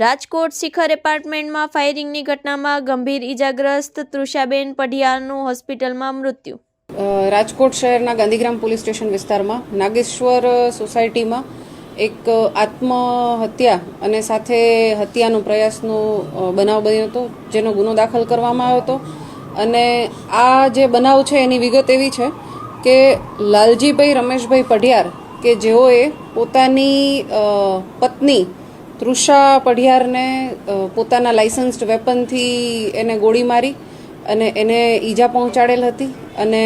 રાજકોટ શિખર એપાર્ટમેન્ટમાં ફાયરિંગની ઘટનામાં ગંભીર ઈજાગ્રસ્ત તૃષાબેન પઢિયારનું હોસ્પિટલમાં મૃત્યુ. રાજકોટ શહેરના ગાંધીગ્રામ પોલીસ સ્ટેશન વિસ્તારમાં નાગેશ્વર સોસાયટીમાં એક આત્મહત્યા અને સાથે હત્યાનો પ્રયાસનો બનાવ બન્યો હતો, જેનો ગુનો દાખલ કરવામાં આવ્યો હતો. અને આ જે બનાવ છે એની વિગત એવી છે કે લાલજીભાઈ રમેશભાઈ પઢિયાર, કે જેઓએ પોતાની પત્ની તૃષા પઢિયારને પોતાના લાઇસન્સ્ડ વેપનથી એને ગોળી મારી અને એને ઈજા પહોંચાડેલ હતી અને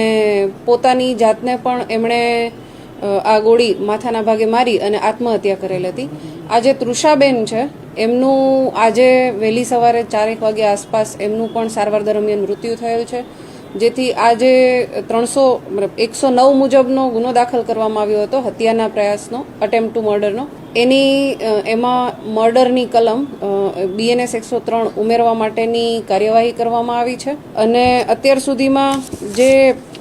પોતાની જાતને પણ એમણે આ ગોળી માથાના ભાગે મારી અને આત્મહત્યા કરેલ હતી. આજે તૃષાબેન છે. એમનું આજે વહેલી સવારે ચારેક વાગે આસપાસ એમનું પણ સારવાર દરમિયાન મૃત્યુ થયું છે. જેથી આજે ત્રણસો એકસો નવ મુજબનો ગુનો દાખલ કરવામાં આવ્યો હતો, હત્યાના પ્રયાસનો અટેમ્પ ટુ મર્ડરનો એની એમાં મર્ડરની કલમ બીએનએસ એકસો ત્રણ ઉમેરવા માટેની કાર્યવાહી કરવામાં આવી છે. અને અત્યાર સુધીમાં જે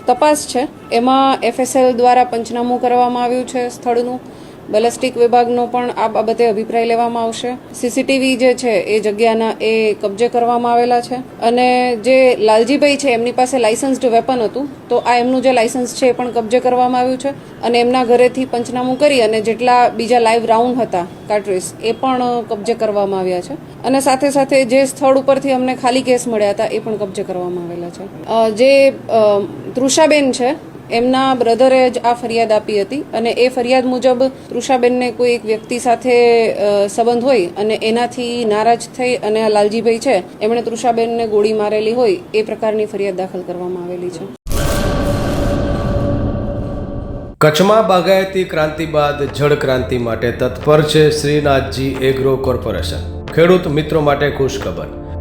તપાસ છે, એમાં એફએસએલ દ્વારા પંચનામું કરવામાં આવ્યું છે સ્થળનું. બેલેસ્ટિક વિભાગનો પણ આ બાબતે અભિપ્રાય લેવામાં આવશે. સીસીટીવી જે છે, એ જગ્યાના, એ કબજે કરવામાં આવેલા છે. અને જે લાલજીભાઈ છે, એમની પાસે લાયસન્સ્ડ વેપન હતું. તો આ એમનું જે લાઇસન્સ છે, એ પણ કબજે કરવામાં આવ્યું છે. અને એમના ઘરેથી પંચનામું કરી અને જેટલા બીજા લાઈવ રાઉન્ડ હતા કાર્ટ્રીસ એ પણ કબજે કરવામાં આવ્યા છે. અને સાથે સાથે જે સ્થળ ઉપરથી અમને ખાલી કેસ મળ્યા હતા, એ પણ કબજે કરવામાં આવેલા છે. જે તૃષાબેન છે એમના બ્રધરે જ આ ફરિયાદ આપી હતી અને એ ફરિયાદ મુજબ તૃષાબેનને કોઈ એક વ્યક્તિ સાથે સંબંધ હોય અને એનાથી નારાજ થઈ અને આ લાલજીભાઈ છે, એમણે તૃષાબેનને ગોળી મારેલી હોય, એ પ્રકારની ફરિયાદ દાખલ કરવામાં આવેલી છે. કચ્છમાં બાગાયતી ક્રાંતિ બાદ જળ ક્રાંતિ માટે તત્પર છે શ્રીનાથજી એગ્રો કોર્પોરેશન. ખેડૂત મિત્રો માટે ખુશખબર.